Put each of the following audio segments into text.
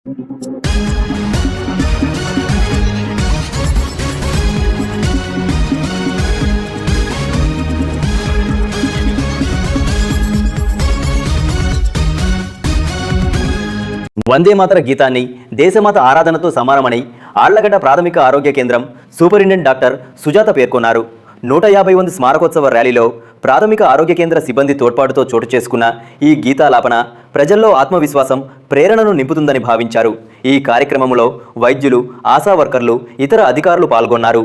వందే మాతర గీతాన్ని దేశమాత ఆరాధనతో సమానమని ఆళ్ళగడ్డ ప్రాథమిక ఆరోగ్య కేంద్రం సూపరింటెండెంట్ డాక్టర్ సుజాత పేర్కొన్నారు. నూట యాభై మంది స్మారకోత్సవ ర్యాలీలో ప్రాథమిక ఆరోగ్య కేంద్ర సిబ్బంది తోడ్పాటుతో చోటు చేసుకున్న ఈ గీతాలాపన ప్రజల్లో ఆత్మవిశ్వాసం ప్రేరణను నింపుతుందని భావించారు. ఈ కార్యక్రమంలో వైద్యులు ఆశా వర్కర్లు ఇతర అధికారులు పాల్గొన్నారు.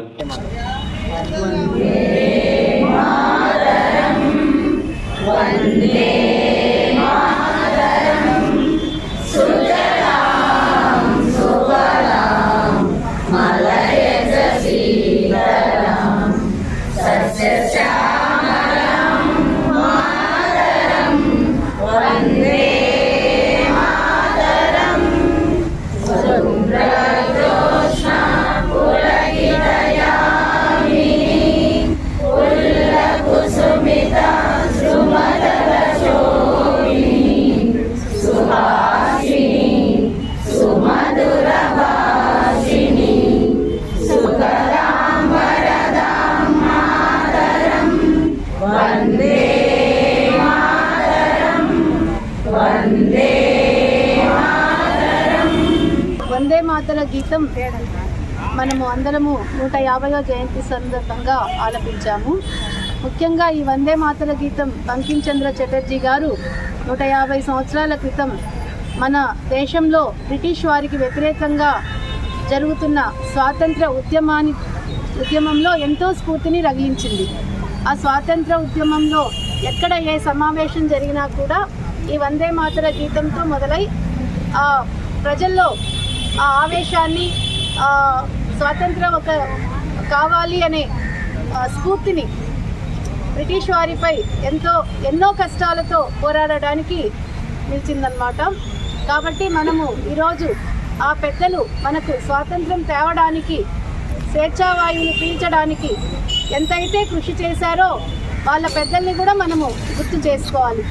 వందే మాతల గీతం మనము అందరము నూట యాభైవ జయంతి సందర్భంగా ఆలపించాము. ముఖ్యంగా ఈ వందే మాతల గీతం బంకిం చంద్ర చటర్జీ గారు నూట యాభై సంవత్సరాల క్రితం మన దేశంలో బ్రిటిష్ వారికి వ్యతిరేకంగా జరుగుతున్న స్వాతంత్ర ఉద్యమాని ఉద్యమంలో ఎంతో స్ఫూర్తిని రగిలించింది. ఆ స్వాతంత్ర ఉద్యమంలో ఎక్కడ ఏ సమావేశం జరిగినా కూడా ఈ వందే మాతర గీతంతో మొదలై ఆ ప్రజల్లో ఆ ఆవేశాన్ని స్వాతంత్రం ఒక కావాలి అనే స్ఫూర్తిని బ్రిటిష్ వారిపై ఎంతో ఎన్నో కష్టాలతో పోరాడడానికి నిలిచిందనమాట కాబట్టి మనము ఈరోజు ఆ పెద్దలు మనకు స్వాతంత్రం తేవడానికి స్వేచ్ఛావాయువులు పీల్చడానికి ఎంతైతే కృషి చేశారో వాళ్ళ పెద్దల్ని కూడా మనము గుర్తు చేసుకోవాలి.